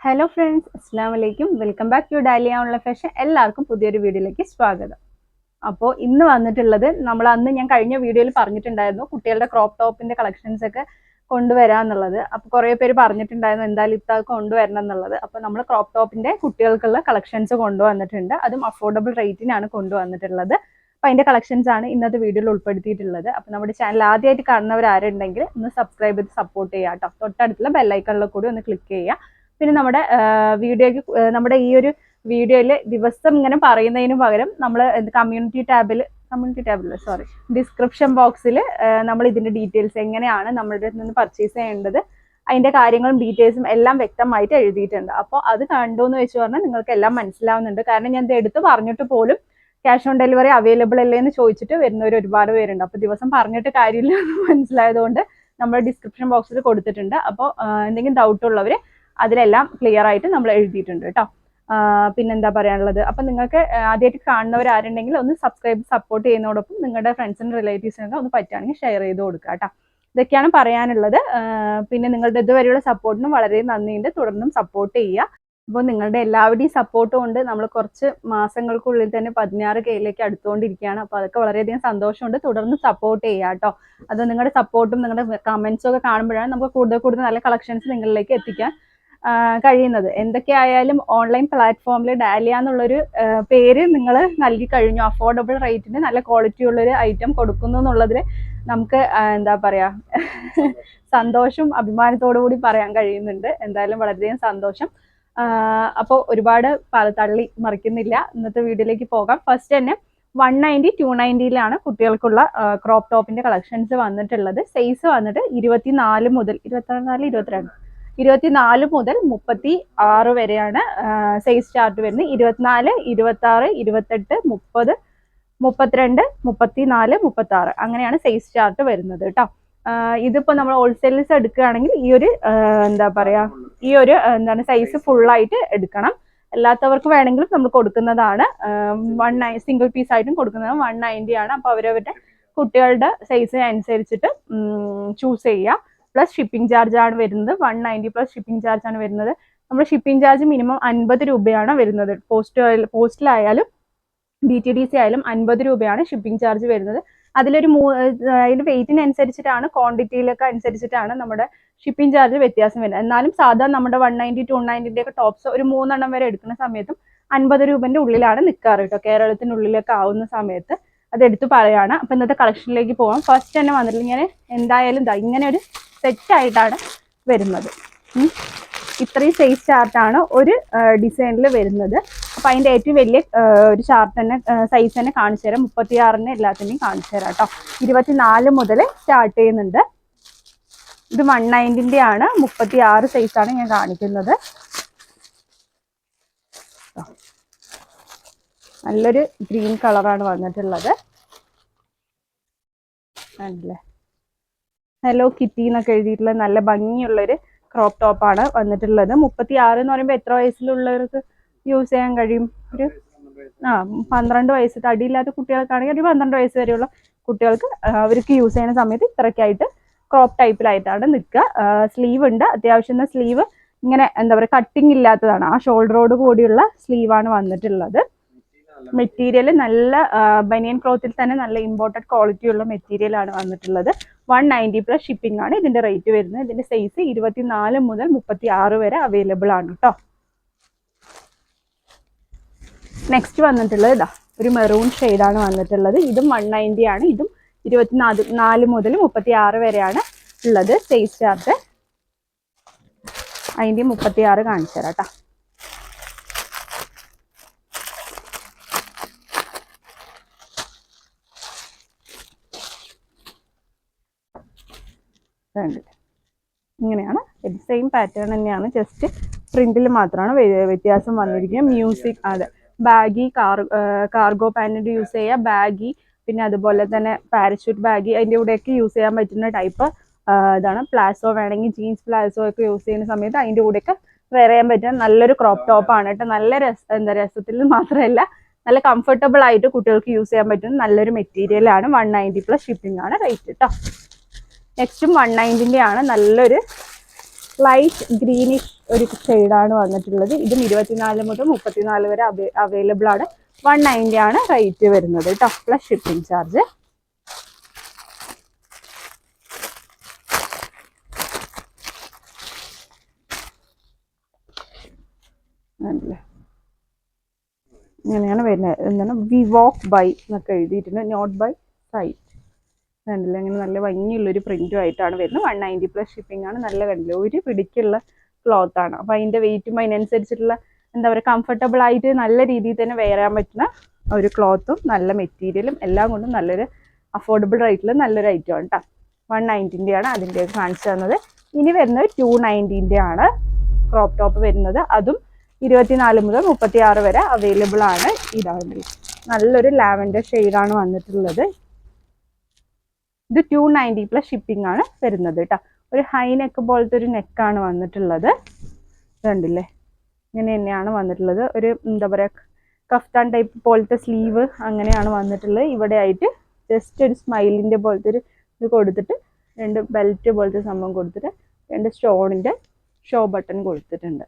Hello friends അസ്സാം വലൈക്കും welcome back to Dahlia online fashion എല്ലാവർക്കും പുതിയൊരു വീഡിയോയിലേക്ക് സ്വാഗതം. അപ്പോൾ ഇന്ന് വന്നിട്ടുള്ളത് നമ്മൾ അന്ന് ഞാൻ കഴിഞ്ഞ വീഡിയോയിൽ പറഞ്ഞിട്ടുണ്ടായിരുന്നു കുട്ടികളുടെ ക്രോപ്പ് ടോപ്പിന്റെ കളക്ഷൻസ് ഒക്കെ കൊണ്ടുവരാന്നുള്ളത് അപ്പോൾ കുറേ പേര് പറഞ്ഞിട്ടുണ്ടായിരുന്നു എന്തായാലും ഇത്ത കൊണ്ടുവരണം എന്നുള്ളത്. അപ്പോൾ നമ്മൾ ക്രോപ്പ് ടോപ്പിന്റെ കുട്ടികൾക്കുള്ള കളക്ഷൻസ് കൊണ്ടുവന്നിട്ടുണ്ട്. അതും അഫോർഡബിൾ റേറ്റിനാണ് കൊണ്ടുവന്നിട്ടുള്ളത്. അപ്പോൾ അതിന്റെ കളക്ഷൻസ് ആണ് ഇന്നത്തെ വീഡിയോയിൽ ഉൾപ്പെടുത്തിയിട്ടുള്ളത്. അപ്പോൾ നമ്മുടെ ചാനൽ ആദ്യമായിട്ട് കാണുന്നവരാരുണ്ടെങ്കിൽ ഒന്ന് സബ്സ്ക്രൈബ് ചെയ്ത് സപ്പോർട്ട് ചെയ്യാം കേട്ടോ. തൊട്ടടുത്തുള്ള ബെല്ലൈക്കണിൽ കൂടി ഒന്ന് ക്ലിക്ക് ചെയ്യുക. പിന്നെ നമ്മുടെ വീഡിയോയ്ക്ക് നമ്മുടെ ഈ ഒരു വീഡിയോയിൽ ദിവസം ഇങ്ങനെ പറയുന്നതിന് പകരം നമ്മൾ കമ്മ്യൂണിറ്റി ടാബിൽ കമ്മ്യൂണിറ്റി ടാബിൽ സോറി ഡിസ്ക്രിപ്ഷൻ ബോക്സിൽ നമ്മൾ ഇതിന്റെ ഡീറ്റെയിൽസ് എങ്ങനെയാണ് നമ്മളുടെ നിന്ന് പർച്ചേസ് ചെയ്യേണ്ടത് അതിന്റെ കാര്യങ്ങളും ഡീറ്റെയിൽസും എല്ലാം വ്യക്തമായിട്ട് എഴുതിയിട്ടുണ്ട്. അപ്പോൾ അത് കണ്ടു എന്ന് വെച്ച് പറഞ്ഞാൽ നിങ്ങൾക്ക് എല്ലാം മനസ്സിലാവുന്നുണ്ട്. കാരണം ഞാൻ ഇത് എടുത്ത് പറഞ്ഞിട്ട് പോലും ക്യാഷ് ഓൺ ഡെലിവറി അവൈലബിൾ അല്ലേ എന്ന് ചോദിച്ചിട്ട് വരുന്നവർ ഒരുപാട് പേരുണ്ട്. അപ്പോൾ ദിവസം പറഞ്ഞിട്ട് കാര്യമില്ല എന്ന് മനസ്സിലായതുകൊണ്ട് നമ്മൾ ഡിസ്ക്രിപ്ഷൻ ബോക്സിൽ കൊടുത്തിട്ടുണ്ട്. അപ്പോൾ എന്തെങ്കിലും ഡൗട്ട് ഉള്ളവർ അതിലെല്ലാം ക്ലിയർ ആയിട്ട് നമ്മൾ എഴുതിയിട്ടുണ്ട് കേട്ടോ. പിന്നെന്താ പറയാനുള്ളത്? അപ്പം നിങ്ങൾക്ക് ആദ്യമായിട്ട് കാണുന്നവർ ആരുണ്ടെങ്കിൽ ഒന്ന് സബ്സ്ക്രൈബ് സപ്പോർട്ട് ചെയ്യുന്നതോടൊപ്പം നിങ്ങളുടെ ഫ്രണ്ട്സിനും റിലേറ്റീവ്സിനൊക്കെ ഒന്ന് പറ്റുകയാണെങ്കിൽ ഷെയർ ചെയ്ത് കൊടുക്കുക കേട്ടോ. ഇതൊക്കെയാണ് പറയാനുള്ളത്. പിന്നെ നിങ്ങളുടെ ഇതുവരെയുള്ള സപ്പോർട്ടിനും വളരെ നന്ദിയുണ്ട്. തുടർന്നും സപ്പോർട്ട് ചെയ്യുക. അപ്പോൾ നിങ്ങളുടെ എല്ലാവരുടെയും സപ്പോർട്ട് കൊണ്ട് നമ്മൾ കുറച്ച് മാസങ്ങൾക്കുള്ളിൽ തന്നെ പതിനാറ് കെയിലേക്ക് അടുത്തുകൊണ്ടിരിക്കുകയാണ്. അപ്പോൾ അതൊക്കെ വളരെയധികം സന്തോഷമുണ്ട്. തുടർന്ന് സപ്പോർട്ട് ചെയ്യുക കേട്ടോ. അത് നിങ്ങളുടെ സപ്പോർട്ടും നിങ്ങളുടെ കമൻസും ഒക്കെ കാണുമ്പോഴാണ് നമുക്ക് കൂടുതൽ കൂടുതൽ നല്ല കളക്ഷൻസ് നിങ്ങളിലേക്ക് എത്തിക്കാൻ കഴിയുന്നത്. എന്തൊക്കെ ആയാലും ഓൺലൈൻ പ്ലാറ്റ്ഫോമിൽ ഡാലിയ എന്നുള്ളൊരു പേര് നിങ്ങൾ നൽകി കഴിഞ്ഞു. അഫോർഡബിൾ റേറ്റിന് നല്ല ക്വാളിറ്റി ഉള്ളൊരു ഐറ്റം കൊടുക്കുന്നു എന്നുള്ളതിൽ നമുക്ക് എന്താ പറയാ സന്തോഷം. അഭിമാനത്തോടു കൂടി പറയാൻ കഴിയുന്നുണ്ട്. എന്തായാലും വളരെയധികം സന്തോഷം. അപ്പോൾ ഒരുപാട് തള്ളി മറിക്കുന്നില്ല. ഇന്നത്തെ വീഡിയോയിലേക്ക് പോകാം. ഫസ്റ്റ് തന്നെ വൺ നയന്റി ടു നയന്റിയിലാണ് കുട്ടികൾക്കുള്ള ക്രോപ്പ് ടോപ്പിന്റെ കളക്ഷൻസ് വന്നിട്ടുള്ളത്. സൈസ് വന്നിട്ട് ഇരുപത്തിനാല് മുതൽ ഇരുപത്തിനാല് ഇരുപത്തിരണ്ട്. ഇരുപത്തിനാല് മുതൽ മുപ്പത്തി ആറ് വരെയാണ് സൈസ് ചാർട്ട് വരുന്നത്. ഇരുപത്തിനാല് ഇരുപത്തി ആറ് ഇരുപത്തെട്ട് മുപ്പത് മുപ്പത്തിരണ്ട് മുപ്പത്തിനാല് മുപ്പത്തി ആറ് അങ്ങനെയാണ് സൈസ് ചാർട്ട് വരുന്നത് കേട്ടോ. ഇതിപ്പോ നമ്മൾ ഹോൾസെയിൽസ് എടുക്കുകയാണെങ്കിൽ ഈ ഒരു എന്താ പറയാ ഈ ഒരു എന്താണ് സൈസ് ഫുള്ളായിട്ട് എടുക്കണം. അല്ലാത്തവർക്ക് വേണമെങ്കിലും നമ്മൾ കൊടുക്കുന്നതാണ്. വൺ നയൻ സിംഗിൾ പീസ് ആയിട്ടും കൊടുക്കുന്നത് വൺ നയന്റി ആണ്. അപ്പോൾ അവരവരുടെ കുട്ടികളുടെ സൈസ് അനുസരിച്ചിട്ട് ചൂസ് ചെയ്യുക. പ്ലസ് ഷിപ്പിംഗ് ചാർജ് ആണ് വരുന്നത്. One ninety plus shipping charge ആണ് വരുന്നത്. നമ്മുടെ ഷിപ്പിംഗ് ചാർജ് മിനിമം അൻപത് രൂപയാണ് വരുന്നത്. പോസ്റ്റ് പോസ്റ്റിലായാലും ഡി ടി ഡി സി ആയാലും അൻപത് രൂപയാണ് ഷിപ്പിംഗ് ചാർജ് വരുന്നത്. അതിലൊരു മൂ അതിന്റെ വെയിറ്റിനനുസരിച്ചിട്ടാണ് ക്വാണ്ടിറ്റിയിലൊക്കെ അനുസരിച്ചിട്ടാണ് നമ്മുടെ ഷിപ്പിംഗ് ചാർജ് വ്യത്യാസം വരുന്നത്. എന്നാലും സാധാരണ നമ്മുടെ വൺ നയന്റി ടു നയന്റിന്റെ ഒക്കെ ടോപ്സ് ഒരു മൂന്നെണ്ണം വരെ എടുക്കുന്ന സമയത്തും അൻപത് രൂപന്റെ ഉള്ളിലാണ് നിൽക്കാറ് കേട്ടോ. കേരളത്തിനുള്ളിലൊക്കെ ആവുന്ന സമയത്ത്. അത് എടുത്തു പറയുകയാണ് അപ്പൊ ഇന്നത്തെ കളക്ഷനിലേക്ക് പോവാം. ഫസ്റ്റ് തന്നെ വന്നിട്ടില്ല ഞാൻ എന്തായാലും ഇങ്ങനെ ഒരു സെറ്റ് ആയിട്ടാണ് വരുന്നത് ഇത്രയും സൈസ് ചാർട്ടാണ് ഒരു ഡിസൈനിൽ വരുന്നത്. അപ്പം അതിന്റെ ഏറ്റവും വലിയ ഒരു ചാർട്ട് തന്നെ സൈസ് തന്നെ കാണിച്ചു തരാം. മുപ്പത്തിയാറിന് എല്ലാത്തിനെയും കാണിച്ചു തരാം കേട്ടോ ഇരുപത്തിനാല് മുതൽ സ്റ്റാർട്ട് ചെയ്യുന്നുണ്ട്. ഇത് വൺ നയന്റിന്റെ ആണ്. മുപ്പത്തി ആറ് സൈസാണ് ഞാൻ കാണിക്കുന്നത്. നല്ലൊരു ഗ്രീൻ കളറാണ് വന്നിട്ടുള്ളത്. അല്ലേ ഹലോ കിറ്റി എന്നൊക്കെ എഴുതിയിട്ടുള്ള നല്ല ഭംഗിയുള്ളൊരു ക്രോപ്പ് ടോപ്പാണ് വന്നിട്ടുള്ളത്. മുപ്പത്തി ആറ് എന്ന് പറയുമ്പോൾ എത്ര വയസ്സിലുള്ളവർക്ക് യൂസ് ചെയ്യാൻ കഴിയും? ഒരു ആ പന്ത്രണ്ട് വയസ്സ് തടിയില്ലാത്ത കുട്ടികൾക്കാണെങ്കിൽ ഒരു പന്ത്രണ്ട് വയസ്സ് വരെയുള്ള കുട്ടികൾക്ക് അവർക്ക് യൂസ് ചെയ്യുന്ന സമയത്ത് ഇത്രയ്ക്കായിട്ട് ക്രോപ്പ് ടൈപ്പിലായിട്ടാണ് നിൽക്കുക. സ്ലീവ് ഉണ്ട്. അത്യാവശ്യം സ്ലീവ് ഇങ്ങനെ എന്താ പറയുക കട്ടിങ് ഇല്ലാത്തതാണ്. ആ ഷോൾഡറോട് കൂടിയുള്ള സ്ലീവാണ് വന്നിട്ടുള്ളത്. മെറ്റീരിയൽ നല്ല ബനിയൻ ക്ലോത്തിൽ തന്നെ നല്ല ഇമ്പോർട്ടഡ് ക്വാളിറ്റി ഉള്ള മെറ്റീരിയൽ ആണ് വന്നിട്ടുള്ളത്. വൺ നയന്റി പ്ലസ് ഷിപ്പിംഗ് ആണ് ഇതിന്റെ റേറ്റ് വരുന്നത്. ഇതിന്റെ സൈസ് ഇരുപത്തിനാല് മുതൽ മുപ്പത്തി ആറ് വരെ അവൈലബിൾ ആണ് കേട്ടോ നെക്സ്റ്റ് വന്നിട്ടുള്ളത് ഇതാ ഒരു മെറൂൺ ആണ് വന്നിട്ടുള്ളത്. ഇതും വൺ നയന്റി ആണ്. ഇതും ഇരുപത്തിനാല് നാല് മുതൽ മുപ്പത്തി ആറ് വരെയാണ് ഉള്ളത് സൈസ് ചാർട്ട് അതിന്റെ മുപ്പത്തി ആറ് കാണിച്ചു തരാം കേട്ടോ കണ്ടില്ലേ ഇങ്ങനെയാണ്. സെയിം പാറ്റേൺ തന്നെയാണ്. ജസ്റ്റ് പ്രിന്റിൽ മാത്രമാണ് വ്യത്യാസം വന്നിരിക്കുക മ്യൂസിക് അതെ baggy car cargo pant use ചെയ്യുക ബാഗി പിന്നെ അതുപോലെ തന്നെ പാരച്യൂട്ട് ബാഗി അതിന്റെ കൂടെയൊക്കെ യൂസ് ചെയ്യാൻ പറ്റുന്ന ടൈപ്പ് ഇതാണ്. പ്ലാസോ വേണമെങ്കിൽ ജീൻസ് പ്ലാസോ ഒക്കെ യൂസ് ചെയ്യുന്ന സമയത്ത് അതിന്റെ കൂടെയൊക്കെ വെയർ ചെയ്യാൻ പറ്റുന്ന നല്ലൊരു ക്രോപ്പ് ടോപ്പ് ആണ് കേട്ടോ. നല്ല രസ എന്താ രസത്തിൽ മാത്രമല്ല നല്ല കംഫർട്ടബിൾ ആയിട്ട് കുട്ടികൾക്ക് യൂസ് ചെയ്യാൻ പറ്റുന്ന നല്ലൊരു മെറ്റീരിയൽ ആണ്. വൺ നയന്റി പ്ലസ് ഷിപ്പിംഗ് ആണ് റേറ്റ് കേട്ടോ നെക്സ്റ്റും വൺ നയന്റിന്റെ ആണ് നല്ലൊരു ലൈറ്റ് ഗ്രീനിഷ് ഒരു ഷെയ്ഡാണ് വന്നിട്ടുള്ളത്. ഇതും ഇരുപത്തിനാല് മുതൽ മുപ്പത്തിനാല് വരെ അവൈലബിൾ ആണ്. വൺ നയന്റി ആണ് റേറ്റ് വരുന്നത് കേട്ടോ പ്ലസ് ഷിപ്പിംഗ് ചാർജ് ഇങ്ങനെയാണ് വരുന്നത്. എന്താണ്? വി വോക്ക് ബൈ എന്നൊക്കെ എഴുതിയിട്ടുണ്ട്. നോട്ട് ബൈ സൈറ്റ് കണ്ടില്ല. അങ്ങനെ നല്ല ഭംഗിയുള്ളൊരു പ്രിന്റും ആയിട്ടാണ് വരുന്നത്. വൺ നയന്റി പ്ലസ് ഷിപ്പിംഗ് ആണ്. നല്ല കണ്ടില്ല ഒരു പിടിക്കുള്ള ക്ലോത്ത് ആണ്. അപ്പൊ അതിന്റെ വെയിറ്റും അതിനനുസരിച്ചിട്ടുള്ള എന്താ പറയുക കംഫർട്ടബിൾ ആയിട്ട് നല്ല രീതിയിൽ തന്നെ വേരാൻ പറ്റുന്ന ഒരു ക്ലോത്തും നല്ല മെറ്റീരിയലും എല്ലാം കൊണ്ടും നല്ലൊരു അഫോർഡബിൾ റേറ്റിൽ നല്ലൊരു ഐറ്റം ആണ് കേട്ടോ വൺ നയന്റീന്റെ ആണ് അതിന്റെ കാണിച്ചു തന്നത്. ഇനി വരുന്നത് ടു നയന്റീന്റെ ആണ് ക്രോപ്പ് ടോപ്പ് വരുന്നത്. അതും ഇരുപത്തിനാല് മുതൽ മുപ്പത്തി ആറ് വരെ അവൈലബിൾ ആണ്. ഇതാണ്. നല്ലൊരു ലാവൻഡർ ഷെയ്ഡാണ് വന്നിട്ടുള്ളത്. ഇത് ടു നയന്റി പ്ലസ് ഷിപ്പിംഗ് ആണ് വരുന്നത് കേട്ടോ ഒരു ഹൈ നെക്ക് പോലത്തെ ഒരു നെക്കാണ് വന്നിട്ടുള്ളത്. കണ്ടില്ലേ? ഇങ്ങനെ തന്നെയാണ് വന്നിട്ടുള്ളത്. ഒരു എന്താ പറയുക കഫ്താൻ ടൈപ്പ് പോലത്തെ സ്ലീവ് അങ്ങനെയാണ് വന്നിട്ടുള്ളത്. ഇവിടെ ആയിട്ട് ജസ്റ്റ് ഒരു സ്മൈലിന്റെ പോലത്തെ ഒരു ഇത് കൊടുത്തിട്ട് രണ്ട് ബെൽറ്റ് പോലത്തെ സംഭവം കൊടുത്തിട്ട് രണ്ട് സ്റ്റോണിന്റെ ഷോ ബട്ടൺ കൊടുത്തിട്ടുണ്ട്.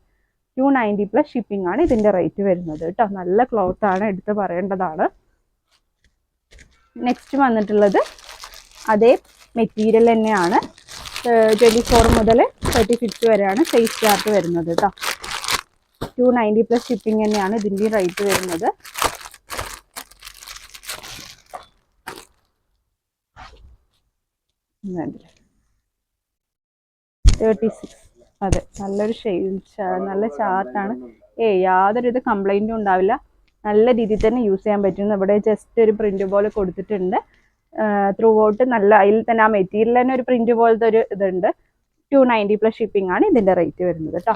ടു നയന്റി പ്ലസ് ഷിപ്പിംഗ് ആണ് ഇതിന്റെ റേറ്റ് വരുന്നത് കേട്ടോ നല്ല ക്ലോത്ത് ആണ് എടുത്ത് പറയേണ്ടതാണ്. നെക്സ്റ്റ് വന്നിട്ടുള്ളത് അതേ മെറ്റീരിയൽ തന്നെയാണ്. ട്വന്റി ഫോർ മുതൽ തേർട്ടി സിക്സ് വരെയാണ് സൈസ് ചാർട്ട് വരുന്നത് കേട്ടോ ടു നയന്റി പ്ലസ് ഷിപ്പിംഗ് തന്നെയാണ് ഇതിന്റെ റേറ്റ് വരുന്നത്. തേർട്ടി സിക്സ് അതെ നല്ലൊരു ഷെയ്ഡ് നല്ല ചാർട്ടാണ് ഏ യാതൊരു ഇത് കംപ്ലൈന്റും ഉണ്ടാവില്ല. നല്ല രീതിയിൽ തന്നെ യൂസ് ചെയ്യാൻ പറ്റുന്നു ഇവിടെ ജസ്റ്റ് ഒരു പ്രിന്റ് പോലെ കൊടുത്തിട്ടുണ്ട്. ത്രൂ ഔട്ട് നല്ല അതിൽ തന്നെ ആ മെറ്റീരിയൽ തന്നെ ഒരു പ്രിന്റ് പോലത്തെ ഒരു ഇതുണ്ട്. ടു നയന്റി പ്ലസ് ഷിപ്പിംഗ് ആണ് ഇതിന്റെ റേറ്റ് വരുന്നത് കേട്ടോ.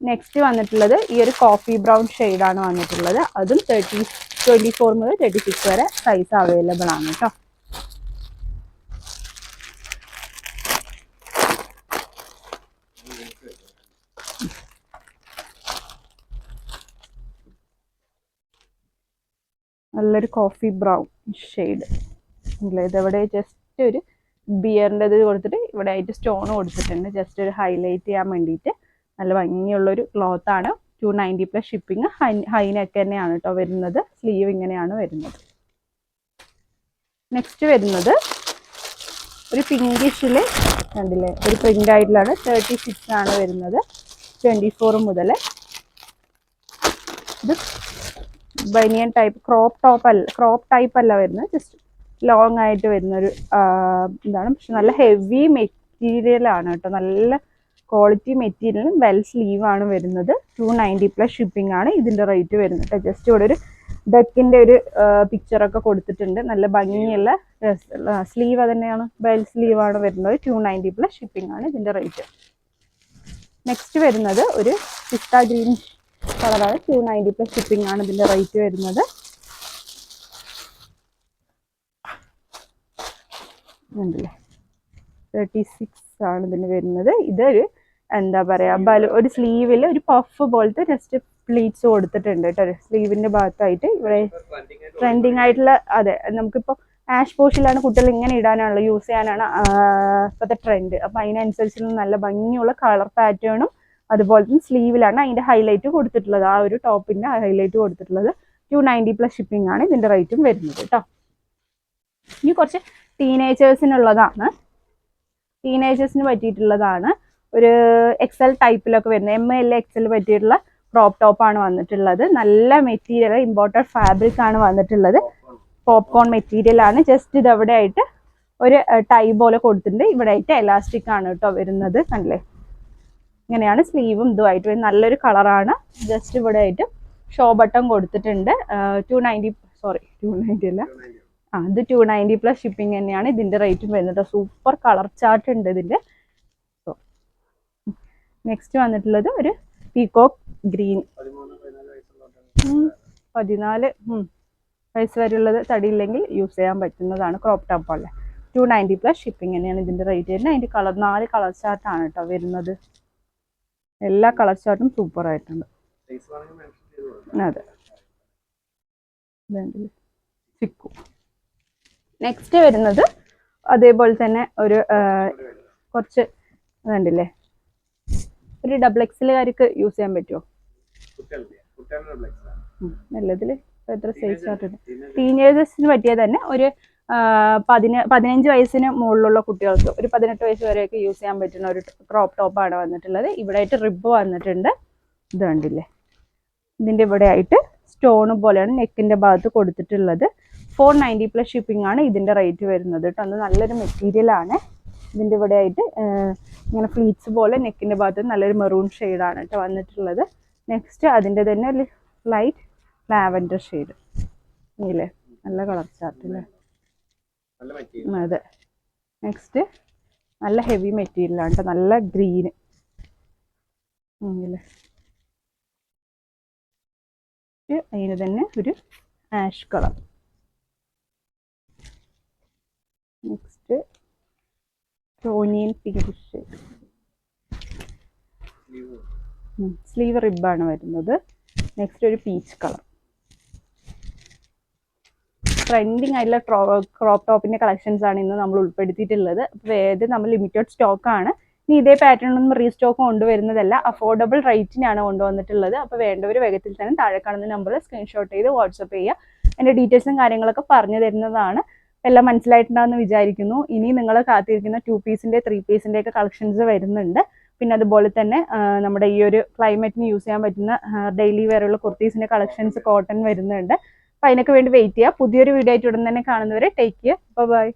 നെക്സ്റ്റ് വന്നിട്ടുള്ളത് ഈ ഒരു കോഫി ബ്രൗൺ ആണ് വന്നിട്ടുള്ളത്. അതും തേർട്ടി ട്വന്റി ഫോർ മുതൽ തേർട്ടി സിക്സ് വരെ സൈസ് അവൈലബിൾ ആണ് കേട്ടോ. നല്ലൊരു കോഫി ബ്രൗൺ ഷെയ്ഡ് അല്ലേ? ഇതെവിടെ ജസ്റ്റ് ഒരു ബിയറിന്റെ ഇത് കൊടുത്തിട്ട് ഇവിടെ ആയിട്ട് സ്റ്റോൺ കൊടുത്തിട്ടുണ്ട്. ജസ്റ്റ് ഒരു ഹൈലൈറ്റ് ചെയ്യാൻ വേണ്ടിയിട്ട്. നല്ല ഭംഗിയുള്ളൊരു ക്ലോത്ത് ആണ്. Two ninety plus shipping high ഹൈനൊക്കെ തന്നെയാണ് കേട്ടോ വരുന്നത്. സ്ലീവ് ഇങ്ങനെയാണ് വരുന്നത്. നെക്സ്റ്റ് വരുന്നത് ഒരു പിങ്കിഷിൽ കണ്ടില്ലേ? ഒരു പ്രിന്റ് ആയിട്ടുള്ളതാണ്. തേർട്ടി സിക്സ് ആണ് വരുന്നത്. ട്വന്റി ഫോർ മുതൽ ഇത് ബനിയൻ ടൈപ്പ് ക്രോപ്പ് ടോപ്പ് അല്ല ക്രോപ്പ് ടൈപ്പ് അല്ല വരുന്നത്. ജസ്റ്റ് ലോങ് ആയിട്ട് വരുന്ന ഒരു എന്താണ് പക്ഷെ നല്ല ഹെവി മെറ്റീരിയൽ ആണ് കേട്ടോ. നല്ല ക്വാളിറ്റി മെറ്റീരിയലും വെൽ ആണ് വരുന്നത്. ടു നയന്റി പ്ലസ് ഷിപ്പിംഗ് ആണ് ഇതിന്റെ റേറ്റ് വരുന്നത് ജസ്റ്റ് ഇവിടെ ഒരു ഡെക്കിന്റെ ഒരു പിക്ചറൊക്കെ കൊടുത്തിട്ടുണ്ട്. നല്ല ഭംഗിയുള്ള സ്ലീവ് തന്നെയാണ് ബെൽ സ്ലീവ് ആണ് വരുന്നത്. ടു നയന്റി പ്ലസ് ഷിപ്പിംഗ് ആണ് ഇതിന്റെ റേറ്റ് നെക്സ്റ്റ് വരുന്നത് ഒരു പിസ്ത ഗ്രീൻ കളറാണ് ടു നയന്റി പ്ലസ് ഷിപ്പിംഗ് ആണ് ഇതിന്റെ റേറ്റ് വരുന്നത്. തേർട്ടി സിക്സ് ആണ് ഇതിന് വരുന്നത്. ഇതൊരു എന്താ പറയാ ബലൂ ഒരു സ്ലീവിൽ ഒരു പഫ് പോലത്തെ ജസ്റ്റ് പ്ലീറ്റ്സ് കൊടുത്തിട്ടുണ്ട് കേട്ടോ. സ്ലീവിന്റെ ഭാഗത്തായിട്ട് ഇവിടെ ട്രെൻഡിങ് ആയിട്ടുള്ള അതെ നമുക്കിപ്പോൾ ആഷ് പോഷിലാണ് കുട്ടികൾ ഇങ്ങനെ ഇടാനാണല്ലോ യൂസ് ചെയ്യാനാണ് ഇപ്പോഴത്തെ ട്രെൻഡ് അപ്പം അതിനനുസരിച്ചുള്ള നല്ല ഭംഗിയുള്ള കളർ പാറ്റേണും അതുപോലെ തന്നെ സ്ലീവിലാണ് അതിന്റെ ഹൈലൈറ്റ് കൊടുത്തിട്ടുള്ളത്. ആ ഒരു ടോപ്പിന്റെ ഹൈലൈറ്റ് കൊടുത്തിട്ടുള്ളത് ടു നയന്റി പ്ലസ് ഷിപ്പിംഗ് ആണ് ഇതിന്റെ റേറ്റും വരുന്നത് കേട്ടോ ഇനി കുറച്ച് ടീനേജേഴ്സിനുള്ളതാണ് ടീനേജേഴ്സിന് പറ്റിയിട്ടുള്ളതാണ്. ഒരു എക്സൽ ടൈപ്പിലൊക്കെ വരുന്നത്. എം എൽ എക്സൽ പറ്റിയിട്ടുള്ള ക്രോപ്പ് ആണ് വന്നിട്ടുള്ളത്. നല്ല മെറ്റീരിയൽ ഇമ്പോർട്ടഡ് ഫാബ്രിക് ആണ് വന്നിട്ടുള്ളത്. പോപ്കോൺ മെറ്റീരിയൽ ആണ്. ജസ്റ്റ് ഇത് എവിടെ ആയിട്ട് ഒരു ടൈ പോലെ കൊടുത്തിട്ടുണ്ട്. ഇവിടെ ആയിട്ട് എലാസ്റ്റിക് ആണ് കേട്ടോ വരുന്നത്. കണ്ടില്ലേ? ഇങ്ങനെയാണ് സ്ലീവും ഇതുമായിട്ട് നല്ലൊരു കളറാണ്. ജസ്റ്റ് ഇവിടെ ആയിട്ട് ഷോ ബട്ടൺ കൊടുത്തിട്ടുണ്ട്. Two ninety sorry two ninety അല്ല. ആ ഇത് ടു നയന്റി പ്ലസ് ഷിപ്പിംഗ് തന്നെയാണ്. ഇതിന്റെ റേറ്റും വരുന്നത്. സൂപ്പർ കളർ ചാർട്ട് ഉണ്ട് ഇതിന്റെ നെക്സ്റ്റ് വന്നിട്ടുള്ളത് ഒരു പീകോക്ക് ഗ്രീൻ പതിനാല് വയസ്സ് വരെയുള്ളത് തടിയില്ലെങ്കിൽ യൂസ് ചെയ്യാൻ പറ്റുന്നതാണ് ക്രോപ്പ് ടോപ്പ് അല്ലേ. ടു നയന്റി പ്ലസ് ഷിപ്പിംഗ് തന്നെയാണ് ഇതിന്റെ റേറ്റ് വരുന്നത്. അതിന്റെ കളർ നാല് കളർ ചാർട്ടാണ് കേട്ടോ വരുന്നത്. എല്ലാ കളർ ചാർട്ടും സൂപ്പർ ആയിട്ടുണ്ട്. അതെ. ചിക്കു. നെക്സ്റ്റ് വരുന്നത് അതേപോലെ തന്നെ ഒരു കുറച്ച് കണ്ടില്ലേ ഒരു ഡബിൾ എക്സിലുകാർക്ക് യൂസ് ചെയ്യാൻ പറ്റുമോ നല്ലതിൽ നല്ലതിൽ എത്ര സൈസ് ആയിട്ടുണ്ട് ടീനേജേഴ്സിന് പറ്റിയ തന്നെ ഒരു പതിന പതിനഞ്ച് വയസ്സിന് മുകളിലുള്ള കുട്ടികൾക്ക് ഒരു പതിനെട്ട് വയസ്സ് വരെയൊക്കെ യൂസ് ചെയ്യാൻ പറ്റുന്ന ഒരു ക്രോപ്പ് ടോപ്പാണ് വന്നിട്ടുള്ളത്. ഇവിടെ ആയിട്ട് റിബ് വന്നിട്ടുണ്ട്. ഇത് കണ്ടില്ലേ? ഇതിന്റെ ഇവിടെ ആയിട്ട് സ്റ്റോൺ പോലെയാണ് നെക്കിന്റെ ഭാഗത്ത് കൊടുത്തിട്ടുള്ളത്. ഫോർ നയന്റി പ്ലസ് ഷിപ്പിംഗ് ആണ് ഇതിന്റെ റേറ്റ് വരുന്നത് കേട്ടോ. അത് നല്ലൊരു മെറ്റീരിയൽ ആണ്. ഇതിന്റെ ഇവിടെ ആയിട്ട് ഇങ്ങനെ ഫ്ലീറ്റ്സ് പോലെ നെക്കിന്റെ ഭാഗത്ത് നല്ലൊരു മെറൂൺ ഷെയ്ഡാണ് കേട്ടോ വന്നിട്ടുള്ളത്. നെക്സ്റ്റ് അതിന്റെ തന്നെ ഒരു ലൈറ്റ് ലാവൻഡർ ഷെയ്ഡ് ഇല്ലേ? നല്ല കളർ ചാർട്ട് അല്ലേ അതെ. നെക്സ്റ്റ് നല്ല ഹെവി മെറ്റീരിയലാണ് കേട്ടോ നല്ല ഗ്രീന് അതിന് തന്നെ ഒരു ആഷ് കളർ നെക്സ്റ്റ് ടോണിയൻ പിങ്ക് ഷെയ്ഡ് സ്ലീവ് റിബാണ് വരുന്നത്. നെക്സ്റ്റ് ഒരു പീച്ച് കളർ ട്രെൻഡിങ് ആയിട്ടുള്ള ക്രോപ്പ് ടോപ്പിന്റെ കളക്ഷൻസ് ആണ് ഇന്ന് നമ്മൾ ഉൾപ്പെടുത്തിയിട്ടുള്ളത്. അപ്പോൾ ഏത് നമ്മൾ ലിമിറ്റഡ് സ്റ്റോക്ക് ആണ്. ഇനി ഇതേ പാറ്റേൺ ഒന്നും റീസ്റ്റോക്ക് കൊണ്ടുവരുന്നതല്ല അഫോർഡബിൾ റേറ്റിനാണ് കൊണ്ടുവന്നിട്ടുള്ളത്. അപ്പോൾ വേണ്ടവർ വേഗത്തിൽ തന്നെ താഴെ കാണുന്ന നമ്പർ സ്ക്രീൻഷോട്ട് ചെയ്ത് വാട്സപ്പ് ചെയ്യുക. എന്റെ ഡീറ്റെയിൽസും കാര്യങ്ങളൊക്കെ പറഞ്ഞു തരുന്നതാണ്. എല്ലാം മനസ്സിലായിട്ടുണ്ടാകുമെന്ന് വിചാരിക്കുന്നു. ഇനി നിങ്ങൾ കാത്തിരിക്കുന്ന ടു പീസിന്റെ ത്രീ പീസിന്റെ ഒക്കെ കളക്ഷൻസ് വരുന്നുണ്ട്. പിന്നെ അതുപോലെ തന്നെ നമ്മുടെ ഈ ഒരു ക്ലൈമറ്റിന് യൂസ് ചെയ്യാൻ പറ്റുന്ന ഡെയിലി വെയറുള്ള കുർത്തീസിന്റെ കളക്ഷൻസ് കോട്ടൺ വരുന്നുണ്ട്. അപ്പോൾ അതിനൊക്കെ വേണ്ടി വെയിറ്റ് ചെയ്യുക പുതിയൊരു വീഡിയോ ആയിട്ട് ഉടൻ തന്നെ കാണുന്നവരെ ടേക്ക് കെയർ ബൈ